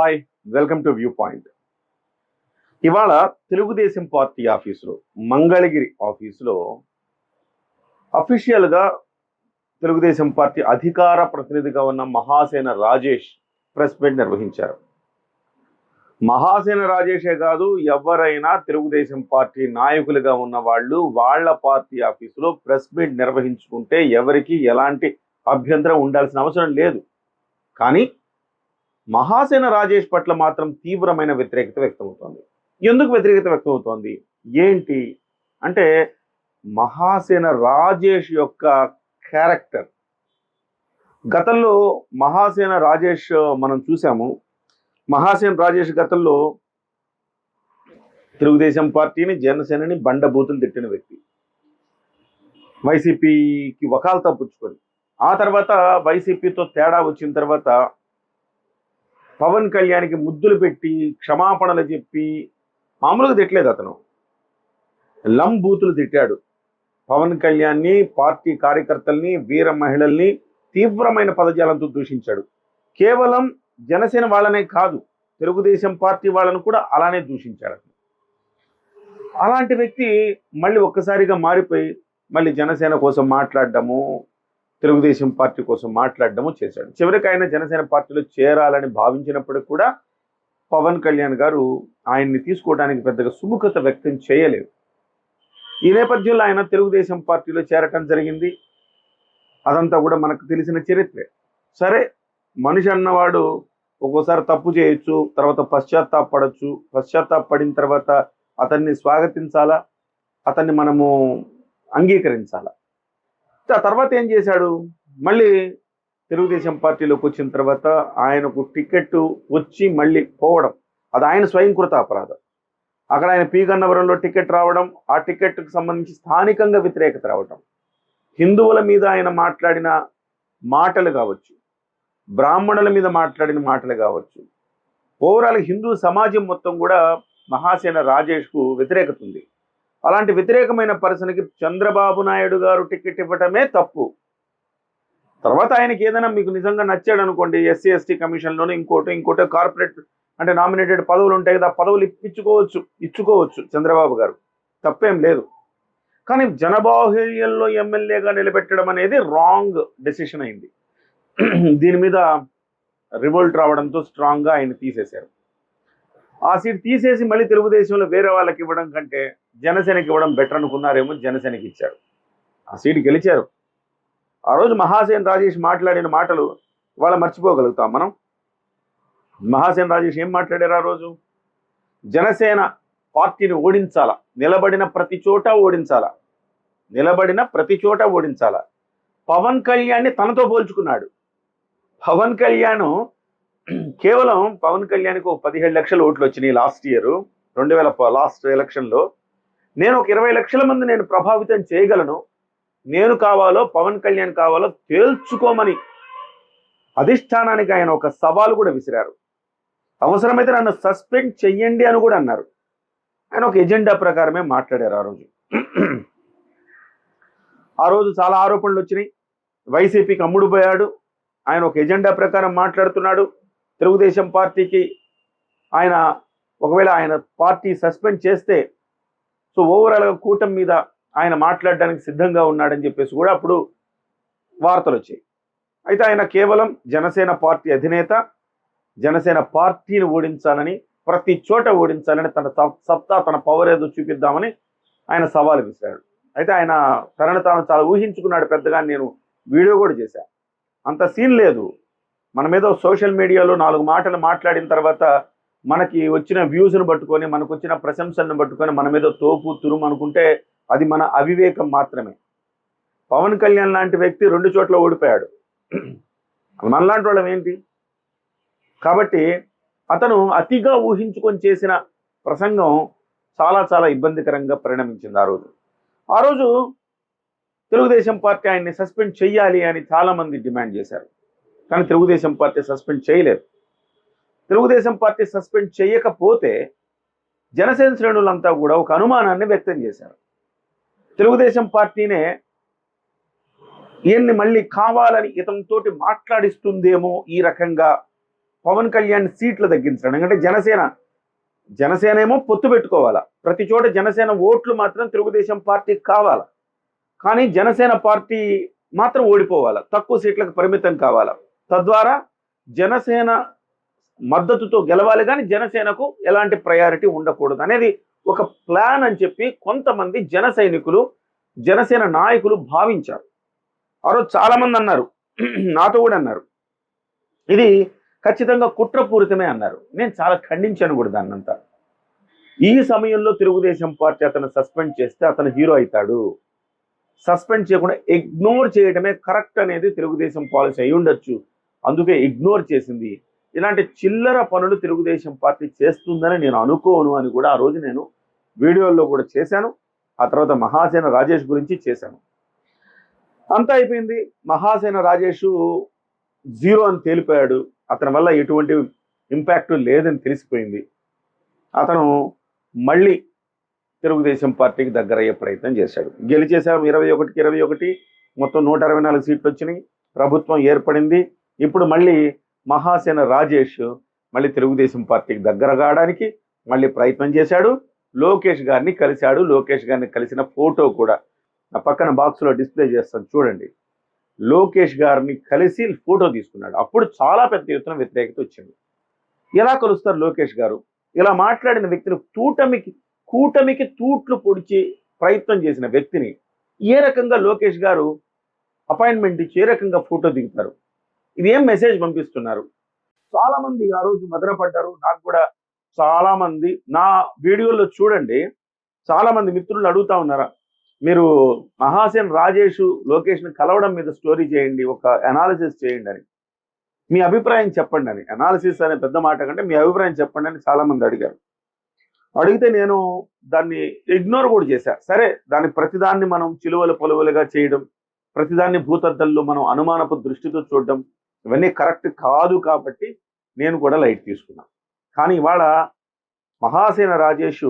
Hi welcome to view point ఇవాళ Telugu Desam party ఆఫీసులో మంగళగిరి ఆఫీసులో అఫీషియల్గా తెలుగుదేశం పార్టీ అధికార ప్రతినిధిగా ఉన్న మహాసేన రాజేష్ ప్రెస్ మీట్ నిర్వహించారు. మహాసేన రాజేషే కాదు ఎవరైనా తెలుగుదేశం పార్టీ నాయకులుగా ఉన్న వాళ్ళు వాళ్ళ పార్టీ ఆఫీసులో ప్రెస్ మీట్ నిర్వహించుకుంటే ఎవరికి ఎలాంటి అభ్యంతరం ఉండాల్సిన అవసరం లేదు. కానీ మహాసేన రాజేష్ పట్ల మాత్రం తీవ్రమైన వ్యతిరేకత వ్యక్తమవుతోంది. ఎందుకు వ్యతిరేకత వ్యక్తమవుతోంది? ఏంటి? అంటే మహాసేన రాజేష్ యొక్క క్యారెక్టర్. గతంలో మహాసేన రాజేష్ మనం చూసాము. మహాసేన రాజేష్ గతంలో తెలుగుదేశం పార్టీని జనసేనని బండబూతులు తిట్టిన వ్యక్తి. వైసీపీకి వకాలతా పుచ్చుకొని. ఆ తర్వాత వైసీపీతో తేడా వచ్చిన తర్వాత పవన్ కళ్యాణ్కి ముద్దులు పెట్టి క్షమాపణలు చెప్పి మామూలుగా తిట్టలేదు అతను. లంబూతులు తిట్టాడు. పవన్ కళ్యాణ్ని పార్టీ కార్యకర్తల్ని వీర మహిళల్ని తీవ్రమైన పదజాలంతో దూషించాడు. కేవలం జనసేన వాళ్ళనే కాదు తెలుగుదేశం పార్టీ వాళ్ళను కూడా అలానే దూషించాడు అలాంటి వ్యక్తి మళ్ళీ ఒక్కసారిగా మారిపోయి మళ్ళీ జనసేన కోసం మాట్లాడడము తెలుగుదేశం పార్టీ కోసం మాట్లాడడము చేశాడు. చివరికి ఆయన జనసేన పార్టీలో చేరాలని భావించినప్పుడు కూడా పవన్ కళ్యాణ్ గారు ఆయన్ని తీసుకోవడానికి పెద్దగా సుముఖత వ్యక్తం చేయలేదు. ఈ నేపథ్యంలో ఆయన తెలుగుదేశం పార్టీలో చేరటం జరిగింది. అదంతా కూడా మనకు తెలిసిన చరిత్రే. సరే మనిషి అన్నవాడు ఒక్కోసారి తప్పు చేయొచ్చు తర్వాత పశ్చాత్తాపడచ్చు. పశ్చాత్తాపడిన తర్వాత అతన్ని స్వాగతించాలా? అతన్ని మనము అంగీకరించాలా? తర్వాత ఏం చేశాడు? మళ్ళీ తెలుగుదేశం పార్టీలోకి వచ్చిన తర్వాత ఆయనకు టికెట్ వచ్చి మళ్ళీ పోవడం. అది ఆయన స్వయంకృత అపరాధం. అక్కడ ఆయన పీగన్నవరంలో టికెట్ రావడం ఆ టికెట్కు సంబంధించి స్థానికంగా వ్యతిరేకత రావడం హిందువుల మీద ఆయన మాట్లాడిన మాటలు కావచ్చు బ్రాహ్మణుల మీద మాట్లాడిన మాటలు కావచ్చు ఓవరాల్ హిందూ సమాజం మొత్తం కూడా మహాసేన రాజేష్కు వ్యతిరేకత ఉంది. అలాంటి వ్యతిరేకమైన పర్సన్కి చంద్రబాబు నాయుడు గారు టికెట్ ఇవ్వటమే తప్పు. తర్వాత ఆయనకి ఏదైనా మీకు నిజంగా నచ్చాడు అనుకోండి ఎస్సీ ఎస్టీ కమిషన్లోనే ఇంకోటి ఇంకోటి కార్పొరేట్ అంటే నామినేటెడ్ పదవులు ఉంటాయి కదా పదవులు ఇప్పించుకోవచ్చు ఇచ్చుకోవచ్చు చంద్రబాబు గారు. తప్పేం లేదు. కానీ జనబాహుళ్యంలో ఎమ్మెల్యేగా నిలబెట్టడం అనేది రాంగ్ డెసిషన్ అయింది. దీని మీద రివోల్ట్ రావడంతో స్ట్రాంగ్గా ఆయన తీసేశారు. ఆ సీట్ తీసేసి మళ్ళీ తెలుగుదేశంలో వేరే వాళ్ళకి ఇవ్వడం కంటే జనసేనకి ఇవ్వడం బెటర్ అనుకున్నారేమో జనసేనకి ఇచ్చారు ఆ సీటు గెలిచారు. ఆ రోజు మహాసేన్ రాజేష్ మాట్లాడిన మాటలు ఇవాళ మర్చిపోగలుగుతాం మనం. మహాసేన్ రాజేష్ ఏం మాట్లాడారు ఆ రోజు? జనసేన పార్టీని ఓడించాలా? నిలబడిన ప్రతి చోట ఓడించాలా? నిలబడిన ప్రతి చోట ఓడించాలా? పవన్ కళ్యాణ్ని తనతో పోల్చుకున్నాడు. పవన్ కళ్యాణ్ కేవలం పవన్ కళ్యాణ్కి ఒక పదిహేడు లక్షల ఓట్లు వచ్చినాయి లాస్ట్ ఇయర్. రెండు వేల లాస్ట్ ఎలక్షన్లో. నేను ఒక ఇరవై లక్షల మంది నేను ప్రభావితం చేయగలను నేను కావాలో పవన్ కళ్యాణ్ కావాలో తేల్చుకోమని అధిష్టానానికి ఆయన ఒక సవాలు కూడా విసిరారు. అవసరమైతే నన్ను సస్పెండ్ చెయ్యండి అని కూడా అన్నారు. ఆయన ఒక ఎజెండా ప్రకారమే మాట్లాడారు ఆ రోజు. ఆ రోజు చాలా ఆరోపణలు వచ్చినాయి. వైసీపీకి అమ్ముడు పోయాడు. ఆయన ఒక ఎజెండా ప్రకారం మాట్లాడుతున్నాడు. తెలుగుదేశం పార్టీకి ఆయన ఒకవేళ ఆయన పార్టీ సస్పెండ్ చేస్తే సో ఓవరాల్గా కూటమి మీద ఆయన మాట్లాడడానికి సిద్ధంగా ఉన్నాడని చెప్పేసి కూడా అప్పుడు వార్తలు వచ్చాయి. అయితే ఆయన కేవలం జనసేన పార్టీ అధినేత జనసేన పార్టీని ఓడించాలని ప్రతి చోట ఓడించాలని తన సత్తా తన పవర్ ఏదో చూపిద్దామని ఆయన సవాలు విసిరాడు. అయితే ఆయన తనను తాను చాలా ఊహించుకున్నాడు పెద్దగా నేను వీడియో కూడా చేశాను అంత సీన్ లేదు. మన మీద సోషల్ మీడియాలో నాలుగు మాటలు మాట్లాడిన తర్వాత మనకి వచ్చిన వ్యూస్ను పట్టుకొని మనకు వచ్చిన ప్రశంసలను పట్టుకొని మన మీద తోపు తురుము అనుకుంటే అది మన అవివేకం మాత్రమే. పవన్ కళ్యాణ్ లాంటి వ్యక్తి రెండు చోట్ల ఓడిపోయాడు. మనలాంటి వాళ్ళం ఏంటి? కాబట్టి అతను అతిగా ఊహించుకొని చేసిన ప్రసంగం చాలా చాలా ఇబ్బందికరంగా పరిణమించింది ఆ రోజు. ఆ రోజు తెలుగుదేశం పార్టీ ఆయన్ని సస్పెండ్ చేయాలి అని చాలామంది డిమాండ్ చేశారు. కానీ తెలుగుదేశం పార్టీ సస్పెండ్ చేయలేదు. తెలుగుదేశం పార్టీ సస్పెండ్ చేయకపోతే జనసేన శ్రేణులంతా కూడా ఒక అనుమానాన్ని వ్యక్తం చేశారు. తెలుగుదేశం పార్టీనే ఈయన్ని మళ్ళీ కావాలని ఇతనితోటి మాట్లాడిస్తుందేమో ఈ రకంగా పవన్ కళ్యాణ్ సీట్లు తగ్గించడం. ఎందుకంటే జనసేన జనసేన ఏమో పొత్తు పెట్టుకోవాలా. ప్రతి చోట జనసేన ఓట్లు మాత్రం తెలుగుదేశం పార్టీకి కావాలా. కానీ జనసేన పార్టీ మాత్రం ఓడిపోవాలా. తక్కువ సీట్లకు పరిమితం కావాలా. తద్వారా జనసేన మద్దతుతో గెలవాలి కానీ జనసేనకు ఎలాంటి ప్రయారిటీ ఉండకూడదు అనేది ఒక ప్లాన్ అని చెప్పి కొంతమంది జన సైనికులు జనసేన నాయకులు భావించారు. ఆ రోజు అన్నారు నాతో కూడా అన్నారు. ఇది ఖచ్చితంగా కుట్రపూరితమే అన్నారు. నేను చాలా ఖండించాను కూడా దాన్నంతా ఈ సమయంలో తెలుగుదేశం పార్టీ అతను సస్పెండ్ చేస్తే అతను హీరో అవుతాడు. సస్పెండ్ చేయకుండా ఇగ్నోర్ చేయడమే కరెక్ట్ అనేది తెలుగుదేశం పాలసీ అయి ఉండొచ్చు. అందుకే ఇగ్నోర్ చేసింది. ఇలాంటి చిల్లర పనులు తెలుగుదేశం పార్టీ చేస్తుందని నేను అనుకోను అని కూడా ఆ రోజు నేను వీడియోల్లో కూడా చేశాను. ఆ తర్వాత మహాసేన రాజేష్ గురించి చేశాను. అంతా అయిపోయింది. మహాసేన రాజేష్ జీరో అని తేలిపోయాడు. అతని వల్ల ఎటువంటి ఇంపాక్ట్ లేదని తెలిసిపోయింది. అతను మళ్ళీ తెలుగుదేశం పార్టీకి దగ్గరయ్యే ప్రయత్నం చేశాడు. గెలిచేశాం ఇరవై ఒకటికి ఇరవై ఒకటి. మొత్తం నూట అరవై నాలుగు సీట్లు వచ్చినాయి. ప్రభుత్వం ఏర్పడింది. ఇప్పుడు మళ్ళీ మహాసేన రాజేష్ మళ్ళీ తెలుగుదేశం పార్టీకి దగ్గర కావడానికి మళ్ళీ ప్రయత్నం చేశాడు. లోకేష్ గారిని కలిశాడు. లోకేష్ గారిని కలిసిన ఫోటో కూడా నా పక్కన బాక్స్లో డిస్ప్లే చేస్తాను. చూడండి. లోకేష్ గారిని కలిసి ఫోటో తీసుకున్నాడు. అప్పుడు చాలా పెద్ద ఎత్తున వ్యతిరేకత వచ్చింది. ఎలా కలుస్తారు లోకేష్ గారు? ఇలా మాట్లాడిన వ్యక్తిని కూటమికి కూటమికి తూట్లు పొడిచి ప్రయత్నం చేసిన వ్యక్తిని ఏ రకంగా లోకేష్ గారు అపాయింట్మెంట్ ఇచ్చి ఏ రకంగా ఫోటో దిగుతారు? ఇది ఏం మెసేజ్ పంపిస్తున్నారు? చాలా మంది ఆ రోజు మదనపడ్డారు నాకు కూడా చాలా మంది నా వీడియోలో చూడండి. చాలా మంది మిత్రులు అడుగుతా ఉన్నారా మీరు మహాసేన్ రాజేష్ లోకేష్ని కలవడం మీద స్టోరీ చేయండి ఒక అనాలిసిస్ చేయండి అని. మీ అభిప్రాయం చెప్పండి అని. అనాలిసిస్ అనే పెద్ద మాట కంటే మీ అభిప్రాయం చెప్పండి అని చాలా మంది అడిగారు. అడిగితే నేను దాన్ని ఇగ్నోర్ కూడా చేశా. సరే దాని ప్రతిదాన్ని మనం చిలువలు పొలువలుగా చేయడం ప్రతిదాన్ని భూతద్దల్లో మనం అనుమానపు దృష్టితో చూడడం ఇవన్నీ కరెక్ట్ కాదు కాబట్టి నేను కూడా లైట్ తీసుకున్నాను కానీ ఇవాళ మహాసేన రాజేష్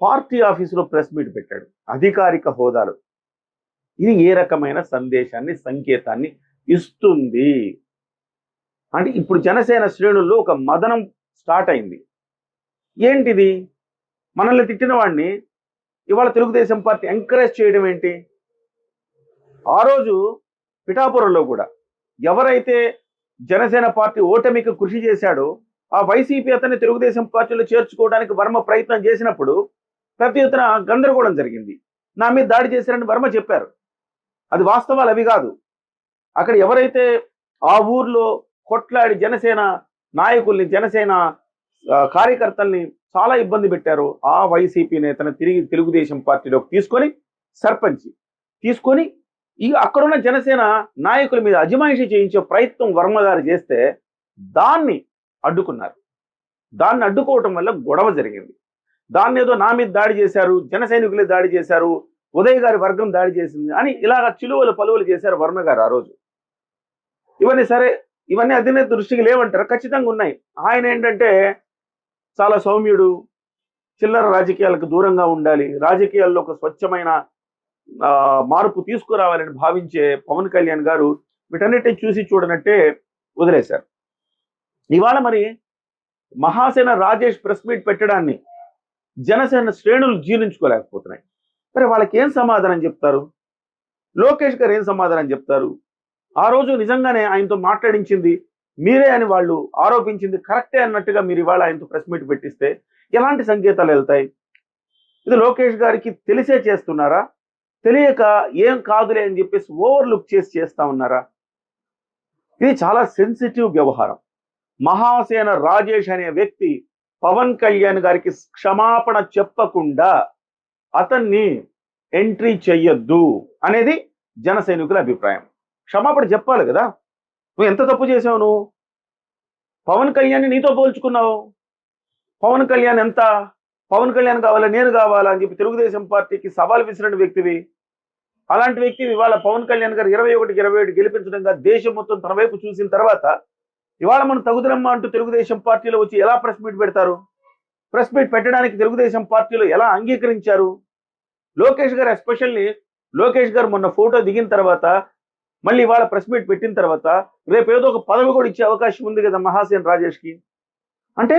పార్టీ ఆఫీసులో ప్రెస్ మీట్ పెట్టాడు. అధికారిక హోదాలో. ఇది ఏ రకమైన సందేశాన్ని సంకేతాన్ని ఇస్తుంది? అంటే ఇప్పుడు జనసేన శ్రేణుల్లో ఒక మదనం స్టార్ట్ అయింది. ఏంటిది? మనల్ని తిట్టిన వాడిని ఇవాళ తెలుగుదేశం పార్టీ ఎంకరేజ్ చేయడం ఏంటి? ఆ రోజు పిఠాపురంలో కూడా ఎవరైతే జనసేన పార్టీ ఓటమికి కృషి చేశాడో ఆ వైసీపీ అతన్ని తెలుగుదేశం పార్టీలో చేర్చుకోవడానికి వర్మ ప్రయత్నం చేసినప్పుడు ప్రతి ఎత్తున గందరగోళం జరిగింది. నా మీద దాడి చేశారని వర్మ చెప్పారు. అది వాస్తవాలు అవి కాదు. అక్కడ ఎవరైతే ఆ ఊర్లో కొట్లాడి జనసేన నాయకుల్ని జనసేన కార్యకర్తల్ని చాలా ఇబ్బంది పెట్టారు ఆ వైసీపీ నేతను తిరిగి తెలుగుదేశం పార్టీలోకి తీసుకొని సర్పంచ్ తీసుకొని ఈ అక్కడున్న జనసేన నాయకుల మీద అజమాయిషీ చేయించే ప్రయత్నం వర్మ గారు చేస్తే దాన్ని అడ్డుకున్నారు. దాన్ని అడ్డుకోవటం వల్ల గొడవ జరిగింది. దాన్ని ఏదో నా మీద దాడి చేశారు జన సైనికులే దాడి చేశారు ఉదయ్ గారి వర్గం దాడి చేసింది అని ఇలాగ చిలువలు పలువలు చేశారు వర్మ గారు ఆ రోజు. ఇవన్నీ సరే ఇవన్నీ అధినేత దృష్టికి లేవంటారు ఖచ్చితంగా ఉన్నాయి. ఆయన ఏంటంటే చాలా సౌమ్యుడు చిల్లర రాజకీయాలకు దూరంగా ఉండాలి రాజకీయాల్లో ఒక స్వచ్ఛమైన మార్పు తీసుకురావాలని భావించే పవన్ కళ్యాణ్ గారు వీటన్నిటిని చూసి చూడనట్టే వదిలేశారు. ఇవాళ మరి మహాసేన రాజేష్ ప్రెస్ మీట్ పెట్టడాన్ని జనసేన శ్రేణులు జీర్ణించుకోలేకపోతున్నాయి. మరి వాళ్ళకి ఏం సమాధానం చెప్తారు? లోకేష్ గారు ఏం సమాధానం చెప్తారు? ఆ రోజు నిజంగానే ఆయనతో మాట్లాడించింది మీరే అని వాళ్ళు ఆరోపించింది కరెక్టే అన్నట్టుగా మీరు ఇవాళ ఆయనతో ప్రెస్ మీట్ పెట్టిస్తే ఎలాంటి సంకేతాలు వెళ్తాయి? ఇది లోకేష్ గారికి తెలిసే చేస్తున్నారా? తెలియక ఏం కాదులే అని చెప్పేసి ఓవర్లుక్ చేసి చేస్తా ఉన్నారా? ఇది చాలా సెన్సిటివ్ వ్యవహారం. మహాసేన రాజేష్ అనే వ్యక్తి పవన్ కళ్యాణ్ గారికి క్షమాపణ చెప్పకుండా అతన్ని ఎంట్రీ చెయ్యొద్దు అనేది జన సైనికుల అభిప్రాయం. క్షమాపణ చెప్పాలి కదా? నువ్వు ఎంత తప్పు చేసావు నువ్వు? పవన్ కళ్యాణ్ నీతో పోల్చుకున్నావు. పవన్ కళ్యాణ్ ఎంత పవన్ కళ్యాణ్ కావాలా నేను కావాలా అని చెప్పి తెలుగుదేశం పార్టీకి సవాల్ విసిరిన వ్యక్తివి. అలాంటి వ్యక్తి ఇవాళ పవన్ కళ్యాణ్ గారు ఇరవై ఒకటికి ఇరవై ఏడు గెలిపించడంగా దేశం మొత్తం తన వైపు చూసిన తర్వాత ఇవాళ మనం తగుదరమ్మ అంటూ తెలుగుదేశం పార్టీలో వచ్చి ఎలా ప్రెస్ మీట్ పెడతారు? ప్రెస్ మీట్ పెట్టడానికి తెలుగుదేశం పార్టీలో ఎలా అంగీకరించారు? లోకేష్ గారు ఎస్పెషల్లీ లోకేష్ గారు మొన్న ఫోటో దిగిన తర్వాత మళ్ళీ ఇవాళ ప్రెస్ మీట్ పెట్టిన తర్వాత రేపు ఏదో ఒక పదవి కూడా ఇచ్చే అవకాశం ఉంది కదా మహాసేన్ రాజేష్కి. అంటే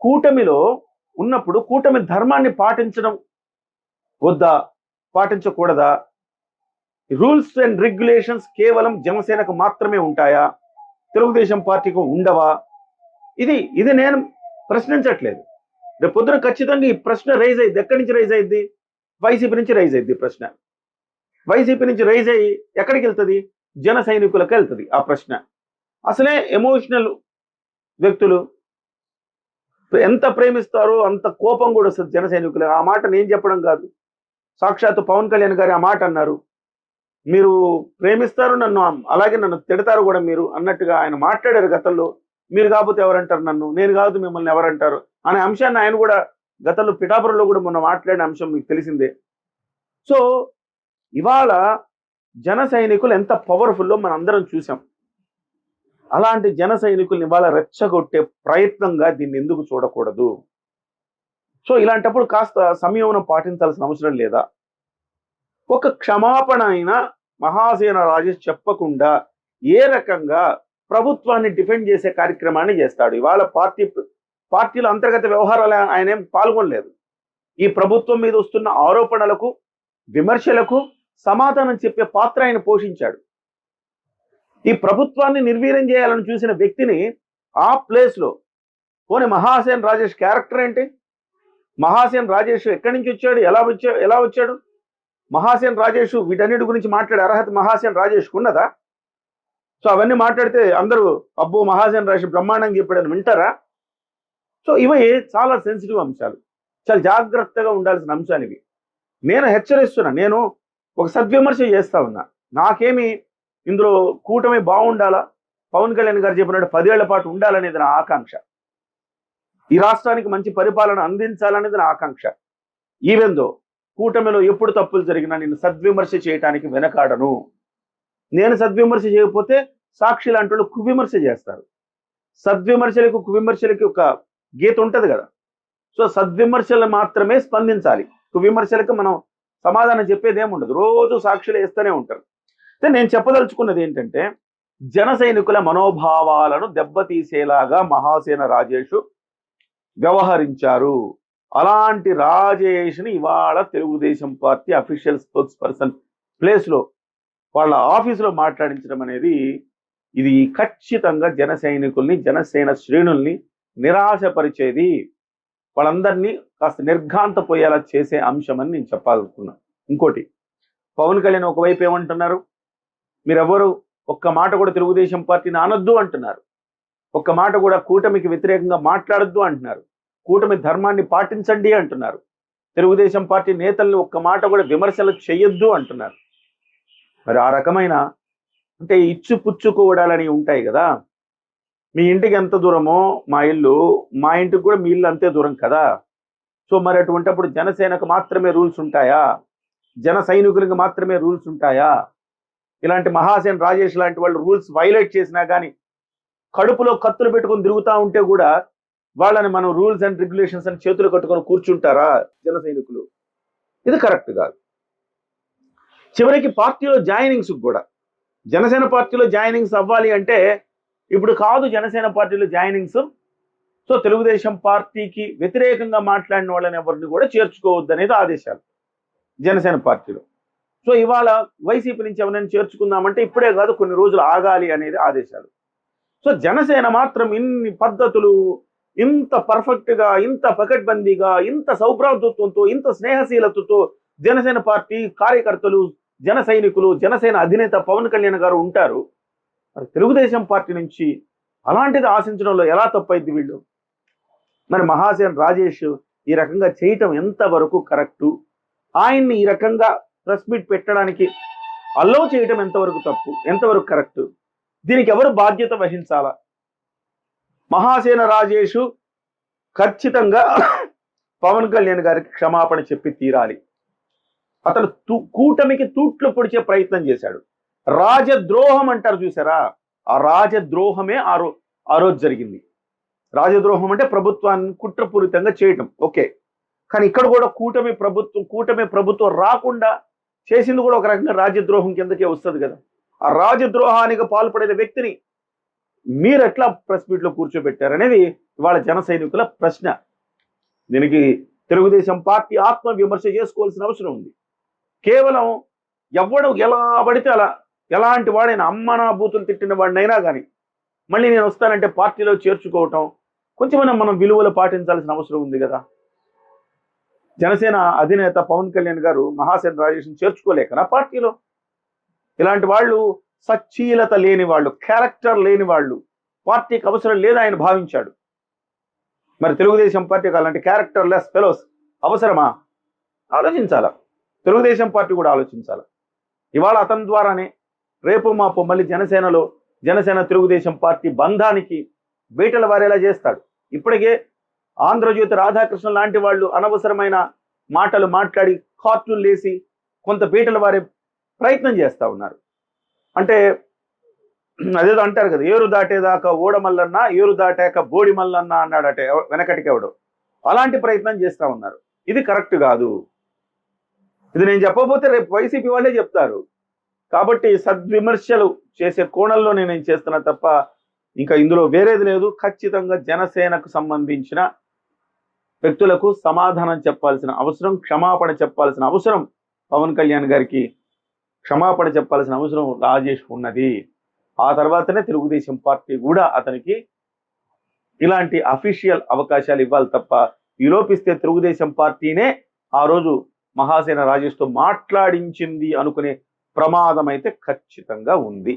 కూటమిలో ఉన్నప్పుడు కూటమి ధర్మాన్ని పాటించడం వద్దా? పాటించకూడదా? రూల్స్ అండ్ రెగ్యులేషన్స్ కేవలం జనసేనకు మాత్రమే ఉంటాయా? తెలుగుదేశం పార్టీకి ఉండవా? ఇది ఇది నేను ప్రశ్నించట్లేదు. రేపు పొద్దున ఖచ్చితంగా ఈ ప్రశ్న రైజ్ అయ్యింది ఎక్కడి నుంచి రైజ్ అయింది వైసీపీ నుంచి రైజ్ అయింది ఈ ప్రశ్న. వైసీపీ నుంచి రైజ్ అయ్యి ఎక్కడికి వెళ్తుంది? జన సైనికులకు వెళ్తుంది ఆ ప్రశ్న. అసలే ఎమోషనల్ వ్యక్తులు ఎంత ప్రేమిస్తారో అంత కోపం కూడా వస్తుంది జన సైనికులు ఆ మాట నేను చెప్పడం కాదు. సాక్షాత్తు పవన్ కళ్యాణ్ గారి ఆ మాట అన్నారు. మీరు ప్రేమిస్తారు నన్ను అలాగే నన్ను తిడతారు కూడా మీరు అన్నట్టుగా ఆయన మాట్లాడారు గతంలో. మీరు కాకపోతే ఎవరంటారు నన్ను? నేను కాదు మిమ్మల్ని ఎవరంటారు? అనే అంశాన్ని ఆయన కూడా గతంలో పిఠాపురంలో కూడా మొన్న మాట్లాడిన అంశం మీకు తెలిసిందే. సో ఇవాళ జన సైనికులు ఎంత పవర్ఫుల్లో మనం అందరం చూసాం. అలాంటి జన సైనికుల్ని ఇవాళ రెచ్చగొట్టే ప్రయత్నంగా దీన్ని ఎందుకు చూడకూడదు? సో ఇలాంటప్పుడు కాస్త సంయమనం పాటించాల్సిన అవసరం లేదా? ఒక క్షమాపణ అయినా మహాసేన రాజేష్ చెప్పకుండా ఏ రకంగా ప్రభుత్వాన్ని డిఫెండ్ చేసే కార్యక్రమాన్ని చేస్తాడు? ఇవాళ పార్టీ పార్టీల అంతర్గత వ్యవహారాలు ఆయన ఏం పాల్గొనలేదు. ఈ ప్రభుత్వం మీద వస్తున్న ఆరోపణలకు విమర్శలకు సమాధానం చెప్పే పాత్ర ఆయన పోషించాడు. ఈ ప్రభుత్వాన్ని నిర్వీర్యం చేయాలని చూసిన వ్యక్తిని ఆ ప్లేస్లో పోనీ మహాసేన్ రాజేష్ క్యారెక్టర్ ఏంటి? మహాసేన్ రాజేష్ ఎక్కడి నుంచి వచ్చాడు? ఎలా వచ్చా ఎలా వచ్చాడు? మహాసేన్ రాజేష్ వీటన్నిటి గురించి మాట్లాడే అర్హత మహాసేన్ రాజేష్ ఉన్నదా? సో అవన్నీ మాట్లాడితే అందరూ అబ్బో మహాసేన్ రాజేష్ బ్రహ్మాండంగా చెప్పాడని వింటారా? సో ఇవి చాలా సెన్సిటివ్ అంశాలు. చాలా జాగ్రత్తగా ఉండాల్సిన అంశాలు ఇవి. నేను హెచ్చరిస్తున్నా నేను ఒక సద్విమర్శ చేస్తా ఉన్నా. నాకేమి ఇందులో కూటమి బాగుండాలా? పవన్ కళ్యాణ్ గారు చెప్పినట్టు పదేళ్ళ పాటు ఉండాలనేది నా ఆకాంక్ష. ఈ రాష్ట్రానికి మంచి పరిపాలన అందించాలనేది నా ఆకాంక్ష. ఈవెందో కూటమిలో ఎప్పుడు తప్పులు జరిగినా నేను సద్విమర్శ చేయటానికి వెనకాడను. నేను సద్విమర్శ చేయకపోతే సాక్షి లాంటి వాళ్ళు కువిమర్శ చేస్తారు. సద్విమర్శలకు కువిమర్శలకి ఒక గీత ఉంటది కదా. సో సద్విమర్శలు మాత్రమే స్పందించాలి. కువిమర్శలకు మనం సమాధానం చెప్పేది ఏముండదు రోజు సాక్షులు వేస్తూనే ఉంటారు. అయితే నేను చెప్పదలుచుకున్నది ఏంటంటే జన సైనికుల మనోభావాలను దెబ్బతీసేలాగా మహాసేన రాజేష్ వ్యవహరించారు. అలాంటి రాజేష్ని ఇవాళ Telugu Desam party official spokesperson ప్లేస్లో వాళ్ళ ఆఫీసులో మాట్లాడించడం అనేది ఇది ఖచ్చితంగా జన సైనికుల్ని జనసేన శ్రేణుల్ని నిరాశపరిచేది. వాళ్ళందరినీ కాస్త నిర్ఘాంతపోయేలా చేసే అంశం అని నేను చెప్పాలనుకున్నాను ఇంకోటి పవన్ కళ్యాణ్ ఒకవైపు ఏమంటున్నారు? మీరెవరు ఒక్క మాట కూడా తెలుగుదేశం పార్టీని అనొద్దు అంటున్నారు. ఒక్క మాట కూడా కూటమికి వ్యతిరేకంగా మాట్లాడొద్దు అంటున్నారు. కూటమి ధర్మాన్ని పాటించండి అంటున్నారు. తెలుగుదేశం పార్టీ నేతల్ని ఒక్క మాట కూడా విమర్శలు చేయొద్దు అంటున్నారు. మరి ఆ రకమైన అంటే ఇచ్చు పుచ్చుకోవడాలని ఉంటాయి కదా. మీ ఇంటికి ఎంత దూరమో మా ఇల్లు మా ఇంటికి కూడా మీ ఇల్లు అంతే దూరం కదా. సో మరి అటువంటిప్పుడు జనసేనకు మాత్రమే రూల్స్ ఉంటాయా? జన సైనికులకు మాత్రమే రూల్స్ ఉంటాయా? ఇలాంటి మహాసేన్ రాజేష్ లాంటి వాళ్ళు రూల్స్ వైలేట్ చేసినా కానీ కడుపులో కత్తులు పెట్టుకొని తిరుగుతూ ఉంటే కూడా వాళ్ళని మనం రూల్స్ అండ్ రెగ్యులేషన్స్ అని చేతులు కట్టుకొని కూర్చుంటారా జన సైనికులు? ఇది కరెక్ట్ కాదు. చివరికి పార్టీలో జాయినింగ్స్ కూడా. జనసేన పార్టీలో జాయినింగ్స్ అవ్వాలి అంటే ఇప్పుడు కాదు జనసేన పార్టీలో జాయినింగ్స్. సో తెలుగుదేశం పార్టీకి వ్యతిరేకంగా మాట్లాడిన వాళ్ళని ఎవరిని కూడా చేర్చుకోవద్దు అనేది ఆదేశాలు జనసేన పార్టీలో. సో ఇవాళ వైసీపీ నుంచి ఎవరైనా చేర్చుకుందామంటే ఇప్పుడే కాదు కొన్ని రోజులు ఆగాలి అనేది ఆదేశాలు. సో జనసేన మాత్రం ఇన్ని పద్ధతులు ఇంత పర్ఫెక్ట్గా ఇంత పకడ్బందీగా ఇంత సౌభ్రాతృత్వంతో ఇంత స్నేహశీలతతో జనసేన పార్టీ కార్యకర్తలు జన సైనికులు జనసేన అధినేత పవన్ కళ్యాణ్ గారు ఉంటారు. మరి తెలుగుదేశం పార్టీ నుంచి అలాంటిది ఆశించడంలో ఎలా తప్పైద్ది వీళ్ళు? మరి మహాసేన్ రాజేష్ ఈ రకంగా చేయటం ఎంతవరకు కరెక్టు? ఆయన్ని ఈ రకంగా ప్రెస్ మీట్ పెట్టడానికి అల్లో చేయటం ఎంతవరకు తప్పు? ఎంతవరకు కరెక్ట్ దీనికి ఎవరు బాధ్యత వహించాలా? మహాసేన రాజేషు ఖచ్చితంగా పవన్ కళ్యాణ్ గారికి క్షమాపణ చెప్పి తీరాలి. అతను తూ- కూటమికి తూట్లు పొడిచే ప్రయత్నం చేశాడు. రాజద్రోహం అంటారు చూసారా? ఆ రాజద్రోహమే ఆ రో ఆ రోజు జరిగింది. రాజద్రోహం అంటే ప్రభుత్వాన్ని కుట్రపూరితంగా చేయటం. ఓకే. కానీ ఇక్కడ కూడా కూటమి ప్రభుత్వం కూటమి ప్రభుత్వం రాకుండా చేసింది కూడా ఒక రకంగా రాజద్రోహం కిందకే వస్తుంది కదా. ఆ రాజద్రోహానికి పాల్పడిన వ్యక్తిని మీరు ఎట్లా ప్రెస్ మీట్లో కూర్చోబెట్టారనేది ఇవాళ జన సైనికుల ప్రశ్న. దీనికి తెలుగుదేశం పార్టీ ఆత్మ విమర్శ చేసుకోవాల్సిన అవసరం ఉంది. కేవలం ఎవడు ఎలా పడితే అలా ఎలాంటి వాడైనా అమ్మనా బూతులు తిట్టిన వాడినైనా కానీ మళ్ళీ నేను వస్తానంటే పార్టీలో చేర్చుకోవటం కొంచెమైనా మనం విలువలు పాటించాల్సిన అవసరం ఉంది కదా. జనసేన అధినేత పవన్ కళ్యాణ్ గారు మహాసేన రాజేష్ని చేర్చుకోలేకనా పార్టీలో? ఇలాంటి వాళ్ళు సచ్చీలత లేని వాళ్ళు క్యారెక్టర్ లేని వాళ్ళు పార్టీకి అవసరం లేదు ఆయన భావించాడు. మరి తెలుగుదేశం పార్టీకి అలాంటి క్యారెక్టర్ లెస్ ఫెలోస్ అవసరమా? ఆలోచించాలా? తెలుగుదేశం పార్టీ కూడా ఆలోచించాల? ఇవాళ అతని ద్వారానే రేపు మాపు మళ్ళీ జనసేనలో జనసేన తెలుగుదేశం పార్టీ బంధానికి బీటలు వారేలా చేస్తాడు. ఇప్పటికే ఆంధ్రజ్యోతి రాధాకృష్ణ లాంటి వాళ్ళు అనవసరమైన మాటలు మాట్లాడి కార్టూన్ లేసి కొంత పీటలు వారే ప్రయత్నం చేస్తూ ఉన్నారు. అంటే అదేదో అంటారు కదా ఏరు దాటేదాకా ఓడమల్లన్నా ఏరు దాటాక బోడి మల్లన్న అన్నాడట వెనకటికి ఎవడు. అలాంటి ప్రయత్నం చేస్తూ ఉన్నారు. ఇది కరెక్ట్ కాదు. ఇది నేను చెప్పకపోతే రేపు వైసీపీ వాళ్ళే చెప్తారు. కాబట్టి సద్విమర్శలు చేసే కోణంలోనే నేను చేస్తున్నా తప్ప ఇంకా ఇందులో వేరేది లేదు. ఖచ్చితంగా జనసేనకు సంబంధించిన వ్యక్తులకు సమాధానం చెప్పాల్సిన అవసరం క్షమాపణ చెప్పాల్సిన అవసరం పవన్ కళ్యాణ్ గారికి. క్షమాపణ చెప్పాల్సిన అవసరం రాజేష్ ఉన్నది. ఆ తర్వాతనే తెలుగుదేశం పార్టీ కూడా అతనికి ఇలాంటి అఫీషియల్ అవకాశాలు ఇవ్వాలి తప్ప విలోపిస్తే తెలుగుదేశం పార్టీనే ఆ రోజు మహాసేన రాజేష్తో మాట్లాడించింది అనుకునే ప్రమాదం అయితే ఖచ్చితంగా ఉంది.